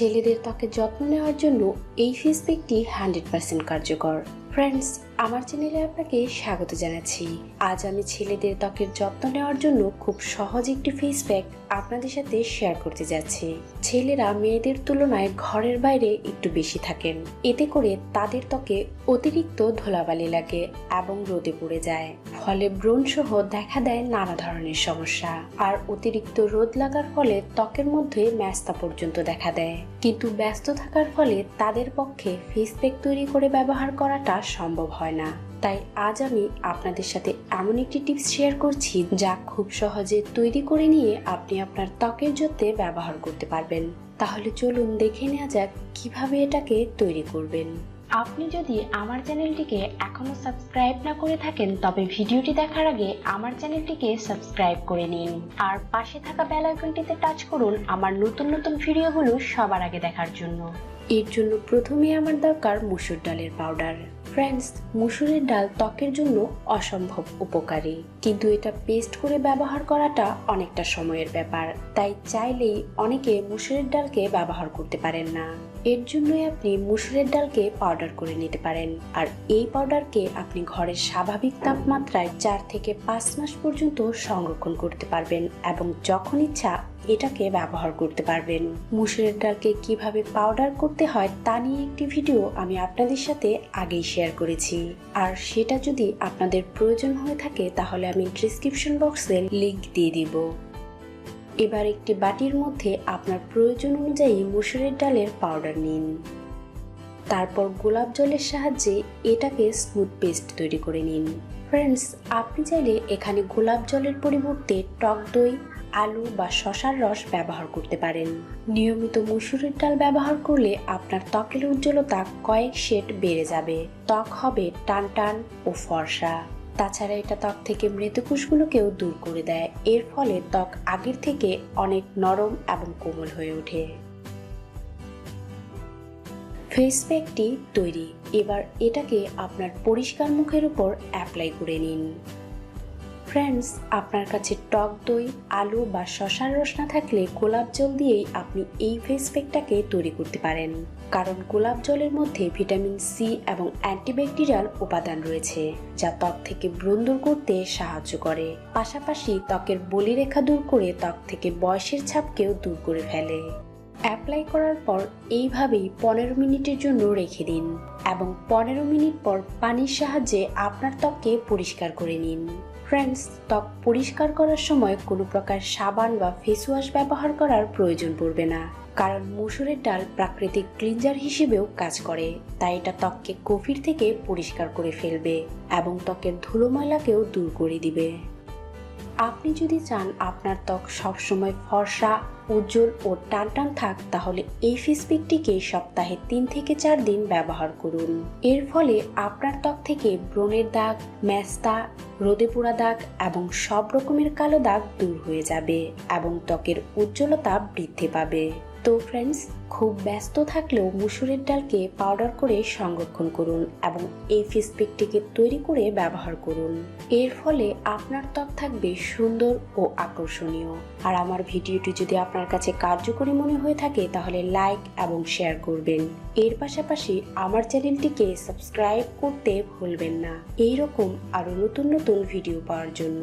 ছেলেদের ত্বকের যত্ন নেওয়ার জন্য এই ফেস হান্ড্রেড পার্সেন্ট কার্যকর। ফ্রেন্ডস আমার চ্যানেলে আপনাকে স্বাগত জানাচ্ছি। আজ আমি ছেলেদের ত্বকের যত্ন নেওয়ার জন্য খুব সহজ একটি ফেস প্যাক আপনাদের সাথে শেয়ার করতে যাচ্ছি। ছেলেরা মেয়েদের তুলনায় ঘরের বাইরে একটু বেশি থাকেন। এতে করে তাদের ত্বকে অতিরিক্ত ধুলাবালি লাগে এবং রোদে পড়ে যায়। ফলে ব্রণ সহ দেখা দেয় নানা ধরনের সমস্যা। আর অতিরিক্ত রোদ লাগার ফলে ত্বকের মধ্যে ম্যাস্তা পর্যন্ত দেখা দেয়। কিন্তু ব্যস্ত থাকার ফলে তাদের পক্ষে ফেস প্যাক তৈরি করে ব্যবহার করাটা সম্ভব হয়। না। তাই আজ আমি আপনাদের সাথে এমন একটি টিপস শেয়ার করছি যা খুব সহজে তৈরি করে নিয়ে আপনি আপনার ত্বকের যত্নে ব্যবহার করতে পারবেন। তাহলে চলুন দেখে নেওয়া যাক কীভাবে এটাকে তৈরি করবেন। আপনি যদি আমার চ্যানেলটিকে এখনও সাবস্ক্রাইব না করে থাকেন তবে ভিডিওটি দেখার আগে আমার চ্যানেলটিকে সাবস্ক্রাইব করে নিন। আর পাশে থাকা বেল আইকনটিতে টাচ করুন আমার নতুন নতুন ভিডিওগুলো সবার আগে দেখার জন্য। এর জন্য প্রথমে আমার দরকার মুসুর ডালের পাউডার। ফ্রেন্ডস মুসুরের ডাল ত্বকের জন্য অসম্ভব উপকারী। কিন্তু এটা পেস্ট করে ব্যবহার করাটা অনেকটা সময়ের ব্যাপার। তাই চাইলেই অনেকে মুসুরের ডালকে ব্যবহার করতে পারেন না। এর জন্যই আপনি মুসুরের ডালকে পাউডার করে নিতে পারেন। আর এই পাউডারকে আপনি ঘরের স্বাভাবিক তাপমাত্রায় চার থেকে পাঁচ মাস পর্যন্ত সংরক্ষণ করতে পারবেন এবং যখন ইচ্ছা এটাকে ব্যবহার করতে পারবেন। মুসুরের ডালকে কীভাবে পাউডার করতে হয় তা নিয়ে একটি ভিডিও আমি আপনাদের সাথে আগেই শেয়ার করেছি। আর সেটা যদি আপনাদের প্রয়োজন হয়ে থাকে তাহলে আমি ডিসক্রিপশন বক্সে লিংক দিয়ে দিব। এবার একটি বাটির মধ্যে আপনার প্রয়োজন অনুযায়ী মুসুরের ডালের পাউডার নিন। তারপর গোলাপ জলের সাহায্যে এটাকে স্মুথ পেস্ট তৈরি করে নিন। ফ্রেন্ডস, আপনি চাইলে এখানে গোলাপ জলের পরিবর্তে টক দই, আলু বা শশার রস ব্যবহার করতে পারেন। নিয়মিত মুসুরের ডাল ব্যবহার করলে আপনার ত্বকের উজ্জ্বলতা কয়েক শেড বেড়ে যাবে। ত্বক হবে টান টান ও ফর্সা। তাছাড়া এটা ত্বক থেকে মৃতকোষগুলোকেও দূর করে দেয়। এর ফলে ত্বক আগের থেকে অনেক নরম এবং কোমল হয়ে ওঠে। ফেস প্যাকটি তৈরি। এবার এটাকে আপনার পরিষ্কার মুখের উপর অ্যাপ্লাই করে নিন। ফ্রেন্ডস আপনার কাছে টক দই, আলু বা শশার রস না থাকলে গোলাপ জল দিয়েই আপনি এই ফেস প্যাকটাকে তৈরি করতে পারেন। কারণ গোলাপ জলের মধ্যে ভিটামিন সি এবং অ্যান্টিব্যাকটেরিয়াল উপাদান রয়েছে, যা ত্বক থেকে ব্রণ দূর করতে সাহায্য করে। পাশাপাশি ত্বকের বলিরেখা দূর করে ত্বক থেকে বয়সের ছাপকেও দূর করে ফেলে। অ্যাপ্লাই করার পর এইভাবেই পনেরো মিনিটের জন্য রেখে দিন এবং পনেরো মিনিট পর পানির সাহায্যে আপনার ত্বককে পরিষ্কার করে নিন। ফ্রেন্ডস ত্বক পরিষ্কার করার সময় কোনো প্রকার সাবান বা ফেস ওয়াশ ব্যবহার করার প্রয়োজন পড়বে না। কারণ মুসুরের ডাল প্রাকৃতিক ক্লিনজার হিসেবেও কাজ করে, তাই এটা ত্বককে গভীর থেকে পরিষ্কার করে ফেলবে এবং ত্বকের ধুলো ময়লাকেও দূর করে দিবে। আপনি যদি চান আপনার ত্বক সবসময় ফর্সা, উজ্জ্বল ও টান টান থাক, তাহলে এই ফেস সপ্তাহে তিন থেকে চার দিন ব্যবহার করুন। এর ফলে আপনার ত্বক থেকে ব্রণের দাগ ম্যাস্তা রোদে পোড়া দাগ এবং সব রকমের কালো দাগ দূর হয়ে যাবে এবং ত্বকের উজ্জ্বলতা বৃদ্ধি পাবে। তো ফ্রেন্ডস খুব ব্যস্ত থাকলেও মুসুরের ডালকে পাউডার করে সংরক্ষণ করুন এবং এই ফেস প্যাকটিকে তৈরি করে ব্যবহার করুন। এর ফলে আপনার ত্বক থাকবে সুন্দর ও আকর্ষণীয়। আর আমার ভিডিওটি যদি আপনার কাছে কার্যকরী মনে হয়ে থাকে, তাহলে লাইক এবং শেয়ার করবেন। এর পাশাপাশি আমার চ্যানেলটিকে সাবস্ক্রাইব করতে ভুলবেন না। এইরকম আরও নতুন নতুন ভিডিও পাওয়ার জন্য।